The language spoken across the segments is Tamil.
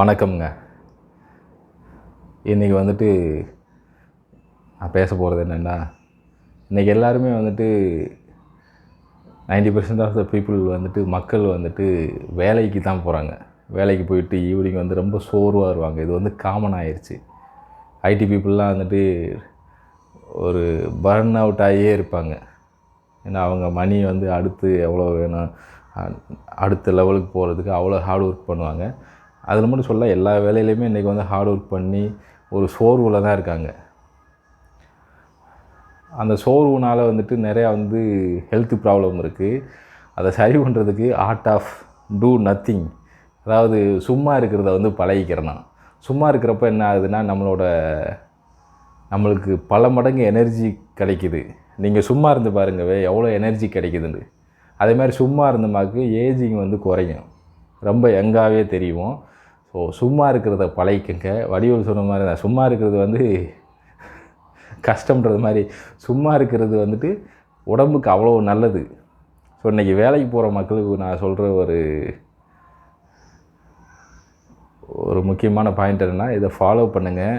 வணக்கம்ங்க. இன்றைக்கி வந்துட்டு நான் பேச போகிறது என்னென்னா இன்றைக்கி எல்லாருமே வந்துட்டு ninety percent of the people வந்துட்டு மக்கள் வந்துட்டு வேலைக்கு தான் போகிறாங்க வேலைக்கு போயிட்டு ஈவினிங் வந்து ரொம்ப சோர்வாக வருவாங்க. இது வந்து காமன் ஆயிடுச்சு ஐடி பீப்புளெலாம் வந்துட்டு ஒரு பர்ன் அவுட் ஆகியே இருப்பாங்க. ஏன்னா அவங்க மணி வந்து அடுத்து எவ்வளோ வேணும் அடுத்த லெவலுக்கு போகிறதுக்கு அவ்வளோ ஹார்ட் ஒர்க் பண்ணுவாங்க. அதில் மட்டும் சொல்ல எல்லா வேலையிலையுமே இன்றைக்கி வந்து ஹார்ட் ஒர்க் பண்ணி ஒரு சோர்வில் தான் இருக்காங்க. அந்த சோர்வுனால் வந்துட்டு நிறையா வந்து ஹெல்த் ப்ராப்ளம் இருக்குது அதை சரி பண்ணுறதுக்கு ஆர்ட் ஆஃப் டூ நத்திங் அதாவது சும்மா இருக்கிறத வந்து பழகிக்கிறனா. சும்மா இருக்கிறப்ப என்ன ஆகுதுன்னா நம்மளோட நம்மளுக்கு பல மடங்கு எனர்ஜி கிடைக்குது. நீங்கள் சும்மா இருந்து பாருங்கவே எவ்வளோ எனர்ஜி கிடைக்குதுன்னு. அதே மாதிரி சும்மா இருந்தமாக்கு ஏஜிங் வந்து குறையும். ரொம்ப யங்காகவே தெரியும். ஸோ சும்மா இருக்கிறத பழகிக்கங்க. வடிவல் சொன்ன மாதிரி தான். சும்மா இருக்கிறது வந்து கஷ்டம்ன்றது மாதிரி. சும்மா இருக்கிறது வந்துட்டு உடம்புக்கு அவ்வளோ நல்லது. ஸோ இன்றைக்கி வேலைக்கு போகிற மக்களுக்கு நான் சொல்கிற ஒரு ஒரு முக்கியமான பாயிண்ட் என்னென்னா இதை ஃபாலோ பண்ணுங்கள்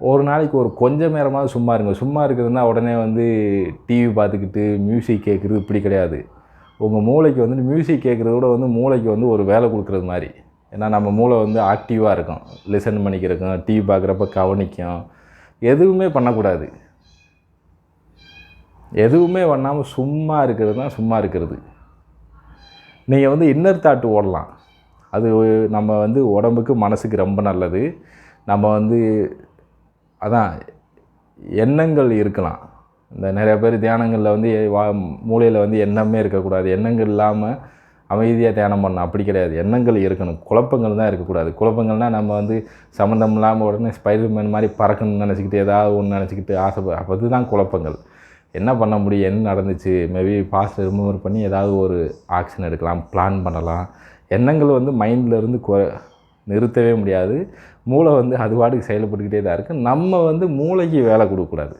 ஒரு நாளைக்கு ஒரு கொஞ்சம் நேரமாவது சும்மா இருங்க. சும்மா இருக்கிறதுனா உடனே வந்து டிவி பார்த்துக்கிட்டு மியூசிக் கேட்குறது இப்படி கிடையாது. உங்கள் மூளைக்கு வந்துட்டு மியூசிக் கேட்குறத விட வந்து மூளைக்கு வந்து ஒரு வேலை கொடுக்குறது மாதிரி. ஏன்னா நம்ம மூளை வந்து ஆக்டிவாக இருக்கும். லிசன் பண்ணிக்கிறக்கும் டிவி பார்க்குறப்ப கவனிக்கும். எதுவுமே பண்ணக்கூடாது. எதுவுமே பண்ணாமல் சும்மா இருக்கிறது தான் சும்மா இருக்கிறது. நீங்கள் வந்து இன்னர் தாட்டு ஓடலாம். அது நம்ம வந்து உடம்புக்கு மனசுக்கு ரொம்ப நல்லது. நம்ம வந்து அதான் எண்ணங்கள் இருக்கலாம். இந்த நிறைய பேர் தியானங்களில் வந்து வா மூளையில் வந்து எண்ணமே இருக்கக்கூடாது. எண்ணங்கள் இல்லாமல் அமைதியாக தியானம் பண்ணணும். அப்படி கிடையாது. எண்ணங்கள் இருக்கணும். குழப்பங்கள் தான் இருக்கக்கூடாது. குழப்பங்கள்னால் நம்ம வந்து சம்மந்தம் இல்லாமல் உடனே ஸ்பைடர்மேன் மாதிரி பறக்கணும்னு நினச்சிக்கிட்டு ஏதாவது ஒன்று நினச்சிக்கிட்டு ஆசை அப்போ அதுதான் குழப்பங்கள். என்ன பண்ண முடியும்? என்ன நடந்துச்சு? மேபி பாஸ்ட் ரிமூவர் பண்ணி ஏதாவது ஒரு ஆக்ஷன் எடுக்கலாம். பிளான் பண்ணலாம். எண்ணங்கள் வந்து மைண்ட்லேருந்து கொ நிறுத்தவே முடியாது. மூளை வந்து அது பாட்டுக்கு செயல்பட்டுக்கிட்டே தான் இருக்குது நம்ம வந்து மூளைக்கு வேலை கொடுக்கக்கூடாது.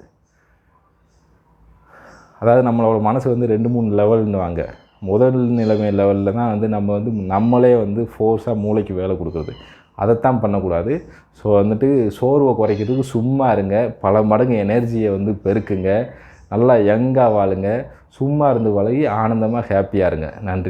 அதாவது நம்மளோட மனசு வந்து ரெண்டு மூணு லெவல்னுவாங்க முதல் நிலைமை லெவலில் தான் வந்து நம்ம வந்து நம்மளே வந்து ஃபோர்ஸாக மூளைக்கு வேலை கொடுக்குறது. அதைத்தான் பண்ணக்கூடாது. ஸோ வந்துட்டு சோர்வை குறைக்கிறதுக்கு சும்மா இருங்க. பல மடங்கு எனர்ஜியை வந்து பெருக்குங்க. நல்லா யங்காக வாழுங்க. சும்மா இருந்து பழகி ஆனந்தமாக ஹாப்பியாக இருங்க. நன்றி.